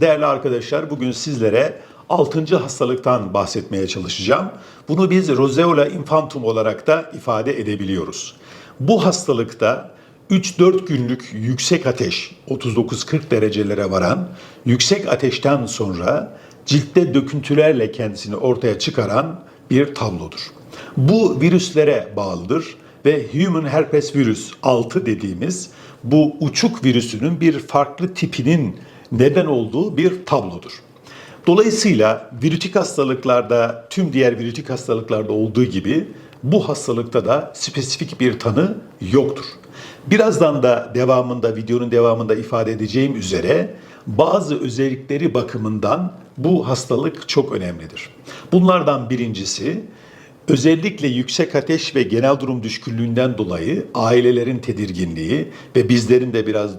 Değerli arkadaşlar bugün sizlere 6. hastalıktan bahsetmeye çalışacağım. Bunu biz roseola infantum olarak da ifade edebiliyoruz. Bu hastalıkta 3-4 günlük yüksek ateş 39-40 derecelere varan yüksek ateşten sonra ciltte döküntülerle kendisini ortaya çıkaran bir tablodur. Bu virüslere bağlıdır ve human herpes virüs 6 dediğimiz bu uçuk virüsünün bir farklı tipinin neden olduğu bir tablodur. Dolayısıyla virütik hastalıklarda tüm diğer virütik hastalıklarda olduğu gibi bu hastalıkta da spesifik bir tanı yoktur. Birazdan da devamında videonun devamında ifade edeceğim üzere bazı özellikleri bakımından bu hastalık çok önemlidir. Bunlardan birincisi Özellikle yüksek ateş ve genel durum düşkünlüğünden dolayı ailelerin tedirginliği ve bizlerin de biraz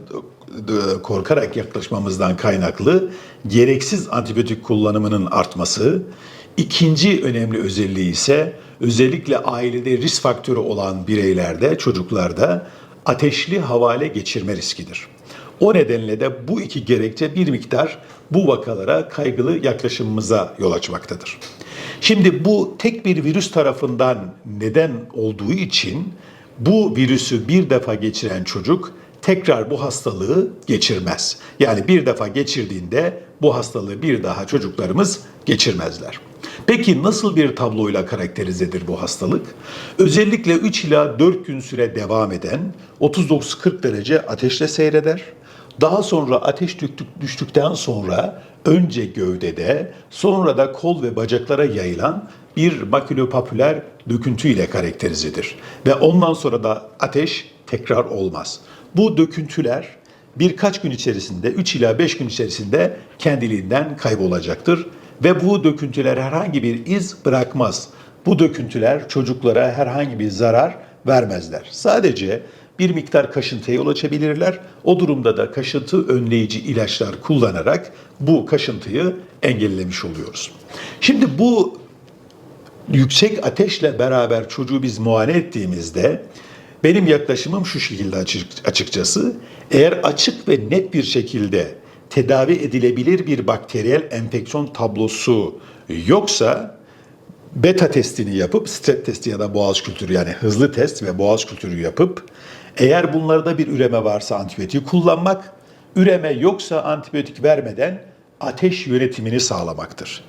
korkarak yaklaşmamızdan kaynaklı gereksiz antibiyotik kullanımının artması. İkinci önemli özelliği ise özellikle ailede risk faktörü olan bireylerde, çocuklarda ateşli havale geçirme riskidir. O nedenle de bu iki gerekçe bir miktar bu vakalara kaygılı yaklaşımımıza yol açmaktadır. Şimdi bu tek bir virüs tarafından neden olduğu için bu virüsü bir defa geçiren çocuk tekrar bu hastalığı geçirmez. Yani bir defa geçirdiğinde bu hastalığı bir daha çocuklarımız geçirmezler. Peki nasıl bir tabloyla karakterizedir bu hastalık? Özellikle 3 ila 4 gün süre devam eden 39-40 derece ateşle seyreder. Daha sonra ateş düştükten sonra önce gövdede sonra da kol ve bacaklara yayılan bir makülopapüler döküntü ile karakterizedir. Ve ondan sonra da ateş tekrar olmaz. Bu döküntüler birkaç gün içerisinde 3 ila 5 gün içerisinde kendiliğinden kaybolacaktır ve bu döküntüler herhangi bir iz bırakmaz. Bu döküntüler çocuklara herhangi bir zarar vermezler. Sadece bir miktar kaşıntıya yol açabilirler. O durumda da kaşıntı önleyici ilaçlar kullanarak bu kaşıntıyı engellemiş oluyoruz. Şimdi bu yüksek ateşle beraber çocuğu biz muayene ettiğimizde benim yaklaşımım şu şekilde açıkçası. Eğer açık ve net bir şekilde tedavi edilebilir bir bakteriyel enfeksiyon tablosu yoksa beta testini yapıp strep testi ya da boğaz kültürü yani hızlı test ve boğaz kültürü yapıp eğer bunlarda bir üreme varsa antibiyotik kullanmak, üreme yoksa antibiyotik vermeden ateş yönetimini sağlamaktır.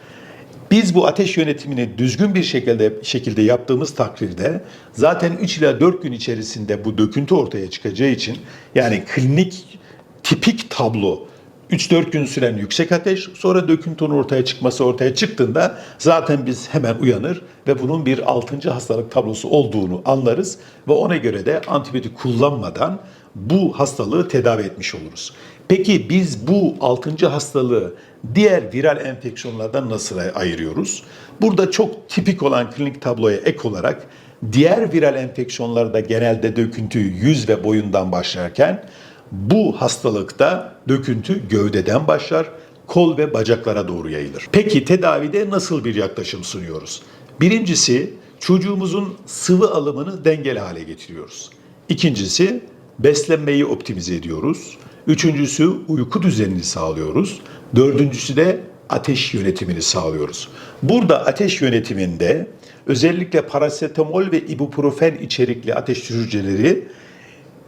Biz bu ateş yönetimini düzgün bir şekilde şekilde yaptığımız takdirde zaten 3 ila 4 gün içerisinde bu döküntü ortaya çıkacağı için yani klinik tipik tablo 3-4 gün süren yüksek ateş sonra döküntünün ortaya çıkması ortaya çıktığında zaten biz hemen uyanır ve bunun bir 6. hastalık tablosu olduğunu anlarız ve ona göre de antibiyotik kullanmadan bu hastalığı tedavi etmiş oluruz. Peki biz bu 6. hastalığı diğer viral enfeksiyonlardan nasıl ayırıyoruz? Burada çok tipik olan klinik tabloya ek olarak diğer viral enfeksiyonlarda genelde döküntü yüz ve boyundan başlarken bu hastalıkta döküntü gövdeden başlar, kol ve bacaklara doğru yayılır. Peki tedavide nasıl bir yaklaşım sunuyoruz? Birincisi çocuğumuzun sıvı alımını dengeli hale getiriyoruz. İkincisi beslenmeyi optimize ediyoruz. Üçüncüsü uyku düzenini sağlıyoruz. Dördüncüsü de ateş yönetimini sağlıyoruz. Burada ateş yönetiminde özellikle parasetamol ve ibuprofen içerikli ateş düşürücüleri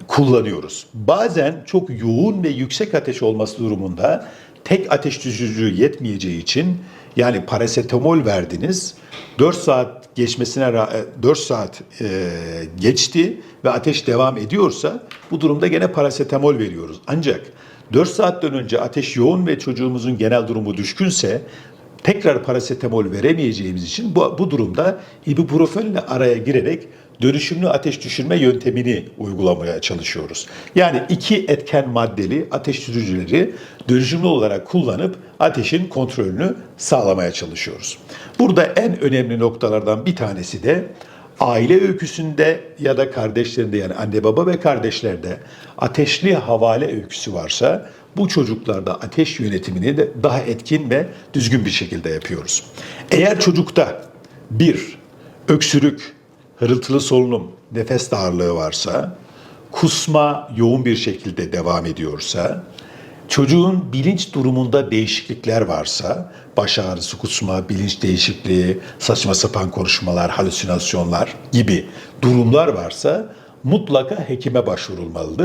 kullanıyoruz. Bazen çok yoğun ve yüksek ateş olması durumunda tek ateş düşürücü yetmeyeceği için yani parasetamol verdiniz 4 saat geçmesine 4 saat e, geçti ve ateş devam ediyorsa bu durumda gene parasetamol veriyoruz. Ancak 4 saatten önce ateş yoğun ve çocuğumuzun genel durumu düşkünse tekrar parasetamol veremeyeceğimiz için bu, bu durumda ibuprofenle araya girerek dönüşümlü ateş düşürme yöntemini uygulamaya çalışıyoruz. Yani iki etken maddeli ateş düşürücüleri dönüşümlü olarak kullanıp ateşin kontrolünü sağlamaya çalışıyoruz. Burada en önemli noktalardan bir tanesi de aile öyküsünde ya da kardeşlerinde yani anne baba ve kardeşlerde ateşli havale öyküsü varsa bu çocuklarda ateş yönetimini de daha etkin ve düzgün bir şekilde yapıyoruz. Eğer çocukta bir öksürük, hırıltılı solunum, nefes darlığı varsa, kusma yoğun bir şekilde devam ediyorsa, Çocuğun bilinç durumunda değişiklikler varsa, baş ağrısı, kusma, bilinç değişikliği, saçma sapan konuşmalar, halüsinasyonlar gibi durumlar varsa mutlaka hekime başvurulmalıdır.